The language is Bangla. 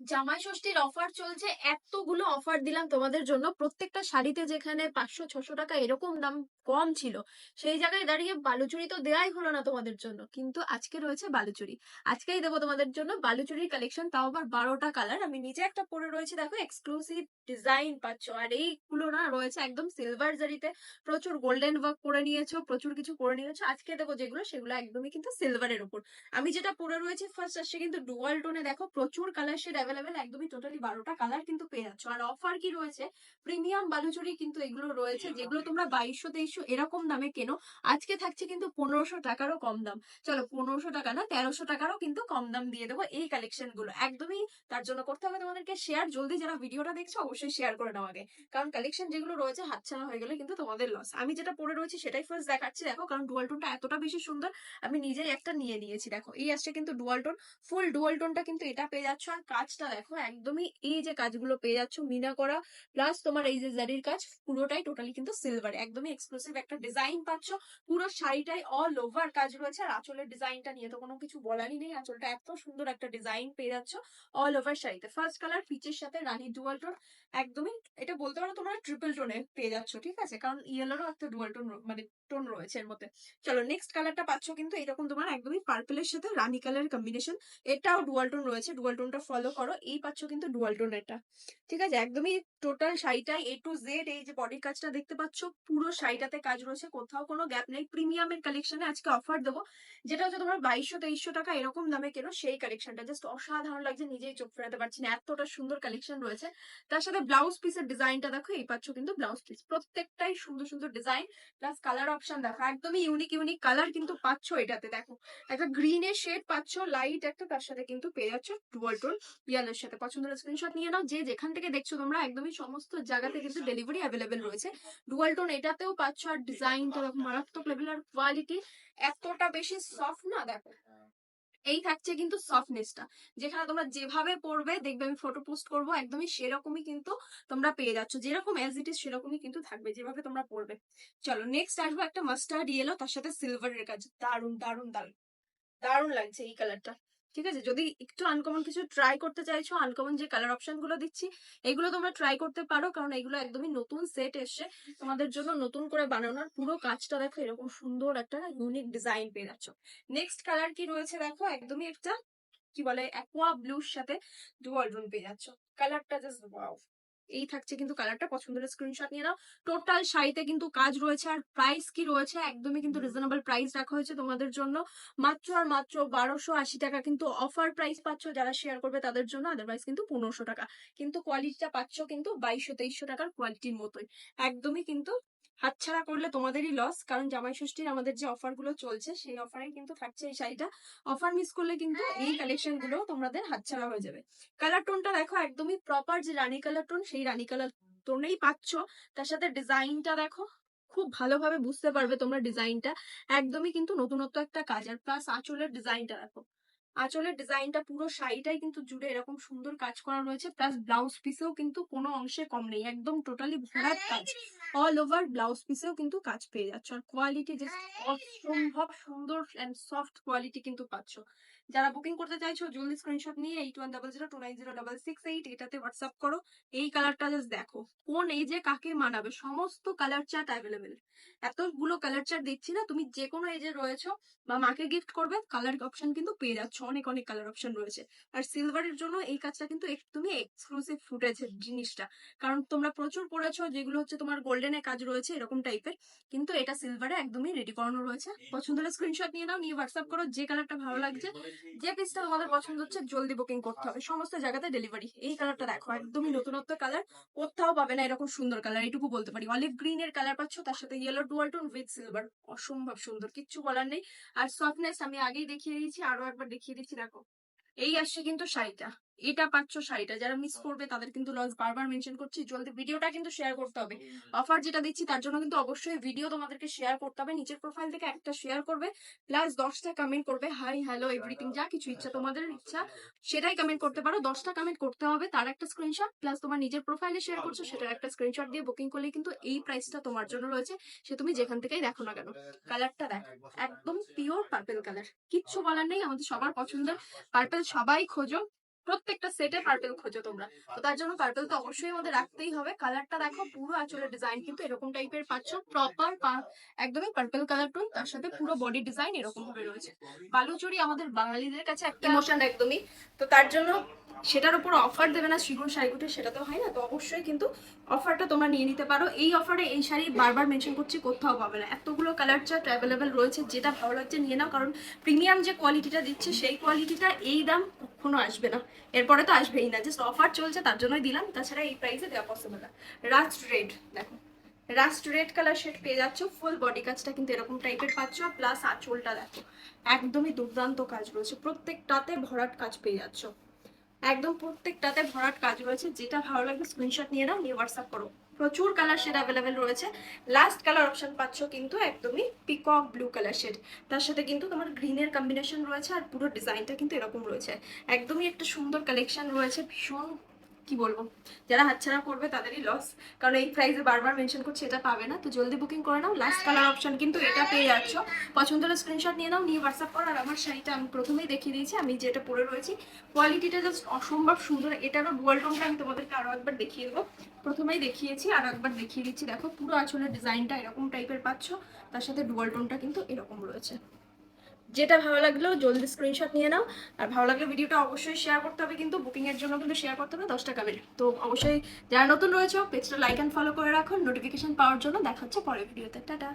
জামাই ষষ্ঠীর অফার চলছে, এতগুলো অফার দিলাম তোমাদের জন্য। প্রত্যেকটা শাড়িতে যেখানে পাঁচশো, ছশো টাকা এরকম দাম কম ছিল, সেই জায়গায় দাঁড়িয়ে বালুচুরি তো দেওয়াই হলো না তোমাদের জন্য। কিন্তু আজকে রয়েছে বালুচুরি। আজকেই দেবো তোমাদের জন্য বালুচুরির কালেকশন তাও আবার বারোটা কালার আমি নিজে একটা পরে রয়েছে, দেখো এক্সক্লুসিভ ডিজাইন পাচ্ছ। আর এইগুলো না রয়েছে একদম সিলভার জারিতে। প্রচুর গোল্ডেন ওয়ার্ক করে নিয়েছো, প্রচুর কিছু করে নিয়েছো। আজকে দেবো যেগুলো, সেগুলো একদমই কিন্তু সিলভারের উপর। আমি যেটা পরে রয়েছে ফার্স্ট আসছে কিন্তু ডুয়াল টোনে দেখো, প্রচুর কালার শেড অ্যাভেলেবেল একদমই টোটালি বারোটা কালার কিন্তু পেয়ে যাচ্ছ। আর অফার কি রয়েছে? প্রিমিয়াম বালুচুরি কিন্তু এগুলো রয়েছে যেগুলো তোমরা বাইশশো তেইশশো এরকম দামে কেনো। আজকে থাকছে কিন্তু পনেরোশো টাকারও কম দাম। চলো পনেরোশো টাকা না তেরোশো টাকারও কিন্তু কম দাম দিয়ে দেবো এই কালেকশনগুলো। একদমই তার জন্য করতে হবে তোমাদেরকে শেয়ার জলদি যারা ভিডিওটা দেখছ অবশ্যই শেয়ার করে নাও আগে। কারণ কালেকশন যেগুলো রয়েছে হাতছাড়া হয়ে গেলে কিন্তু তোমাদের লস আমি যেটা পরে রয়েছে সেটাই ফার্স্ট দেখাচ্ছি। দেখো কারণ ডুয়াল টোনটা এতটা বেশি সুন্দর আমি নিজেই একটা নিয়ে নিয়েছি। দেখো এই আসছে কিন্তু ডুয়াল টোন ফুল ডুয়াল টোনটা কিন্তু এটা পেয়ে যাচ্ছ। আর কাজটা দেখো একদমই এই যে কাজগুলো পেয়ে যাচ্ছ মিনা করা প্লাস তোমার এই যে জারির কাজ, পুরোটাই টোটালি কিন্তু সিলভার একদমই এক্সক্লুসিভ একটা ডিজাইন পাচ্ছ, পুরো শাড়িটাই অল ওভার কাজ রয়েছে, আর আঁচলের ডিজাইনটা নিয়ে তো কোনো কিছু বলারই নেই, আঁচলটা এত সুন্দর একটা ডিজাইন পেয়ে যাচ্ছ অল ওভার শাড়িতে। ফার্স্ট কালার পিচের সাথে রানী ডুয়াল টোন একদমই এটা বলতে পারো তোমরা ট্রিপল টোনে পেয়ে যাচ্ছ, ঠিক আছে? কারণ ইয়েলোরও একটা ডুয়াল টোন মানে টোন রয়েছে এর মধ্যে। চলো নেক্সট কালারটা পাচ্ছ কিন্তু এরকম তোমার একদমই পার্পলের সাথে, রানী কালার কম্বিনেশন এটাও ডুয়াল টোন রয়েছে ডুয়াল টোনটা ফলো করো। এই পাচ্ছ কিন্তু ডুয়াল টোন এটা ঠিক আছে? একদমই টোটাল শাড়িটাই এ টু জেড এই যে বডির কাজটা দেখতে পাচ্ছ, পুরো শাড়িটাতে কাজ রয়েছে, কোথাও কোনো গ্যাপ নেই। প্রিমিয়ামের কালেকশনে আজকে অফার দেবো, যেটা হচ্ছে তোমার বাইশশো, তেইশশো টাকা এরকম দামে কেনো, সেই কালেকশনটা জাস্ট অসাধারণ লাগছে, নিজেই চোখ ফেরাতে পারছি না, এতটা সুন্দর কালেকশন রয়েছে। তার সাথে ব্লাউজ পিসের ডিজাইনটা দেখো, এই পাচ্ছ কিন্তু ব্লাউজ পিস প্রত্যেকটাই সুন্দর সুন্দর ডিজাইন প্লাস কালার অপশন দেখো, একদমই ইউনিক ইউনিক কালার কিন্তু পাচ্ছ এটাতে, দেখো। একটা গ্রিনের শেড পাচ্ছ লাইট একটা, তার সাথে কিন্তু পেয়ে যাচ্ছ ডুয়াল টোন ইয়ালের সাথে পছন্দের স্ক্রিনশট নিয়ে নাও। যে যেখান থেকে দেখছ তোমরা একদমই সমস্ত জায়গাতে কিন্তু ডেলিভারি অ্যাভেলেবেল রয়েছে। ডুয়াল টোন এটাতেও পাচ্ছ আর ডিজাইনটা দেখো মারাত্মক লেভেল আর কোয়ালিটি এতটা বেশি সফট না দেখো। এই থাকছে কিন্তু সফটনেসটা যেখানে তোমরা যেভাবে পড়বে দেখবে আমি ফটো পোস্ট করব একদমই সেরকমই কিন্তু তোমরা পেয়ে যাচ্ছ। যেরকম অ্যাজ ইট ইজ সেরকমই কিন্তু থাকবে যেভাবে তোমরা পড়বে। চলো নেক্সট আসব একটা মাস্টার্ড ইয়েলো তার সাথে সিলভারের কাজ। দারুণ দারুণ দারুণ দারুণ লাগছে এই কালারটা ঠিক আছে? যদি একটু আনকমন কিছু ট্রাই করতে চাইছো আনকমন যে কালার অপশনগুলো দিচ্ছি, এগুলো তোমরা ট্রাই করতে পারো। কারণ এগুলো একদমই নতুন সেট এসছে। তোমাদের জন্য নতুন করে বানানোর পুরো কাজটা দেখো, এরকম সুন্দর একটা ইউনিক ডিজাইন পেয়ে যাচ্ছ। নেক্সট কালার কি রয়েছে দেখো? একদমই একটা কি বলে অ্যাকোয়া ব্লুর সাথে ডুয়াল রুম পেয়ে যাচ্ছ। কালারটা জাস্ট ওয়াও এই থাকছে কিন্তু কালারটা পছন্দের স্ক্রিনশট নিয়ে নাও। টোটাল শাড়িতে কিন্তু কাজ রয়েছে আর প্রাইস কি রয়েছে, একদমই কিন্তু রিজনেবল প্রাইস রাখা হয়েছে তোমাদের জন্য। মাত্র আর মাত্র বারোশো আশি টাকা কিন্তু অফার প্রাইস পাচ্ছ, যারা শেয়ার করবে তাদের জন্য আদারওয়াইজ কিন্তু পনেরোশো টাকা। কিন্তু কোয়ালিটিটা পাচ্ছ কিন্তু বাইশশো, তেইশশো টাকার কোয়ালিটির মতোই। একদমই কিন্তু হাতছাড়া করলে তোমাদেরই লস কারণ জামাই ষষ্ঠীর আমাদের যে অফারগুলো চলছে, সেই অফারে কিন্তু থাকছে এই শাড়িটা। অফার মিস করলে কিন্তু এই কালেকশনগুলো তোমাদের হাতছাড়া হয়ে যাবে। কালার টোনটা দেখো, একদমই প্রপার যে রানী কালার টোন সেই রানী কালার টোনেই পাচ্ছ। তার সাথে ডিজাইনটা দেখো, খুব ভালোভাবে বুঝতে পারবে তোমরা ডিজাইনটা একদমই কিন্তু নতুনত্ব একটা কাজ। আর প্লাস আঁচলের ডিজাইনটা দেখো। আঁচলের ডিজাইনটা পুরো শাড়িটাই কিন্তু জুড়ে এরকম সুন্দর কাজ করা রয়েছে প্লাস ব্লাউজ পিসেও কিন্তু কোনো অংশে কম নেই একদম টোটালি ভরাট কাজ। অল ওভার ব্লাউজ পিসেও কিন্তু কাজ পেয়ে যাচ্ছ আর কোয়ালিটি জাস্ট অসম্ভব সুন্দর অ্যান্ড সফট কোয়ালিটি কিন্তু পাচ্ছ। যারা বুকিং করতে চাইছো, জলদি স্ক্রিনশট নিয়ে eight one double zero two nine zero double six eight এটাতে হোয়াটসঅ্যাপ করো। এই কালারটা জাস্ট দেখো। কোন এজে কাকে মানাবে? সমস্ত কালার চার্ট অ্যাভেলেবেল এতগুলো কালার চার্ট দিচ্ছি না, তুমি যে কোনো এজে রয়েছো বা মাকে গিফট করবে কালার অপশন কিন্তু পেয়ে যাচ্ছ। অনেক অনেক কালার অপশন রয়েছে। আর সিলভারের জন্য এই কাজটা কিন্তু একদমই এক্সক্লুসিভ ফুটেছে জিনিসটা। কারণ তোমরা প্রচুর পড়েছো, যেগুলো হচ্ছে তোমার গোল্ডেনে কাজ রয়েছে, এরকম টাইপের কিন্তু এটা সিলভারে একদমই রেডি করানো রয়েছে। পছন্দের স্ক্রিনশট নিয়ে নাও, নিয়ে হোয়াটসঅ্যাপ করো, যে কালারটা ভালো লাগছে। যে পিসটা তোমাদের পছন্দ হচ্ছে, জলদি বুকিং করতে হবে। সমস্ত জায়গাতে ডেলিভারি এই কালারটা দেখো, একদমই নতুনত্ব কালার কোথাও পাবে না এরকম সুন্দর কালার এইটুকু বলতে পারি। অলিভ গ্রিন এর কালার পাচ্ছ, তার সাথে yellow dual tone with silver অসম্ভব সুন্দর, কিচ্ছু বলার নেই। আর সফটনেস আমি আগেই দেখিয়ে দিয়েছি, আরও একবার দেখিয়ে দিচ্ছি, দেখো। এই আসছে কিন্তু শাড়িটা। এটা পাচ্ছ শাড়িটা যারা মিস করবে তাদের কিন্তু লস বারবার মেনশন করছি। জলদি ভিডিওটা কিন্তু শেয়ার করতে হবে। অফার যেটা দিচ্ছি তার জন্য কিন্তু অবশ্যই ভিডিও তোমাদেরকে শেয়ার করতে হবে। নিচের প্রোফাইল থেকে একটা শেয়ার করবে প্লাস দশটা কমেন্ট করবে হাই হ্যালো এভরিথিং যা কিছু ইচ্ছা তোমাদের ইচ্ছা সেটাই কমেন্ট করতে পারো। দশটা কমেন্ট করতে হবে তার একটা স্ক্রিনশট প্লাস তোমার নিজের প্রোফাইলে শেয়ার করছ সেটার একটা স্ক্রিনশট দিয়ে বুকিং করলে কিন্তু এই প্রাইসটা তোমার জন্য রয়েছে সে তুমি যেখান থেকেই দেখো না কেন। কালারটা দেখো একদম পিওর পার্পেল কালার কিচ্ছু বলার নেই আমাদের সবার পছন্দের। পার্পেল সবাই খোঁজো। প্রত্যেকটা সেটে পার্পেল খোঁজো তোমরা। তো তার জন্য পার্পেল তো অবশ্যই আমাদের রাখতেই হবে। কালারটা দেখো, পুরো আঁচলের ডিজাইন কিন্তু এরকম টাইপের পাচ্ছ। প্রপার একদমই পার্পেল কালার টোন তার সাথে পুরো বডি ডিজাইন এরকম ভাবে রয়েছে। বালুচুরি আমাদের বাঙালিদের কাছে একটা ইমোশন একদমই। তো তার জন্য সেটার উপর অফার দেবে না শ্রীগুণ শাড়িগুটি সেটা তো হয় না, তো অবশ্যই কিন্তু অফারটা তোমরা নিয়ে নিতে পারো। এই অফারে এই শাড়ি বারবার মেনশন করছি, কোথাও পাবে না। এতগুলো কালার চার্ট অ্যাভেলেবেল রয়েছে, যেটা ভালো লাগছে, নিয়ে নাও, কারণ প্রিমিয়াম যে কোয়ালিটিটা দিচ্ছে, সেই কোয়ালিটিটা এই দাম কখনো আসবে না। এরপরে তো আসবেই না জাস্ট অফার চলছে, তার জন্যই দিলাম, তাছাড়া এই প্রাইসে দেওয়া পসিবল না। রাস্ট রেড দেখো। রাস্ট রেড কালার শেড পেয়ে যাচ্ছ ফুল বডি কাজটা কিন্তু এরকম টাইপের পাচ্ছ প্লাস আঁচলটা দেখো। একদমই দুর্দান্ত কাজ রয়েছে, প্রত্যেকটাতে ভরাট কাজ পেয়ে যাচ্ছ। একদম প্রত্যেকটাতে ভরাট কাজ রয়েছে, যেটা ভালো লাগবে স্ক্রিনশট নিয়ে নাও, নিয়ে হোয়াটসঅ্যাপ করো। প্রচুর কালার শেড অ্যাভেলেবেল রয়েছে। লাস্ট কালার অপশন পাচ্ছ কিন্তু একদমই পিকক ব্লু কালার শেড তার সাথে কিন্তু তোমার গ্রিনের কম্বিনেশন রয়েছে আর পুরো ডিজাইনটা কিন্তু এরকম রয়েছে। একদমই একটা সুন্দর কালেকশন রয়েছে, ভীষণ কি বলব? যারা হাতছাড়া করবে তাদেরই লস কারণ এই প্রাইসে বারবার মেনশন করছে, এটা পাবে না। তো জলদি বুকিং করে নাও। লাস্ট কালার অপশন কিন্তু এটা পেয়ে যাচ্ছ। পছন্দ হলে স্ক্রিনশট নিয়ে নাও, নিয়ে হোয়াটসঅ্যাপ করো। আর আমার শাড়িটা আমি প্রথমেই দেখিয়ে দিয়েছি। আমি যেটা পরে রয়েছি কোয়ালিটিটা জাস্ট অসম্ভব সুন্দর। এটারও ডুয়াল টোনটা আমি তোমাদেরকে আরও একবার দেখিয়ে দেবো। প্রথমেই দেখিয়েছি, আর একবার দেখিয়ে দিচ্ছি। দেখো, পুরো আঁচলের ডিজাইনটা এরকম টাইপের পাচ্ছ। তার সাথে ডুয়াল টোনটা কিন্তু এরকম রয়েছে। যেটা ভালো লাগল, জলদি স্ক্রিনশট নিয়ে নাও। আর ভালো লাগলে ভিডিওটা অবশ্যই শেয়ার করতে হবে, কিন্তু বুকিং এর জন্য কিন্তু শেয়ার করতে হবে দশ টাকা তো অবশ্যই যারা নতুন রয়েছে, পেজটা লাইক অ্যান্ড ফলো করে রাখুন। নোটিফিকেশন পাওয়ার জন্য দেখা হচ্ছে পরের ভিডিওতে টাটা।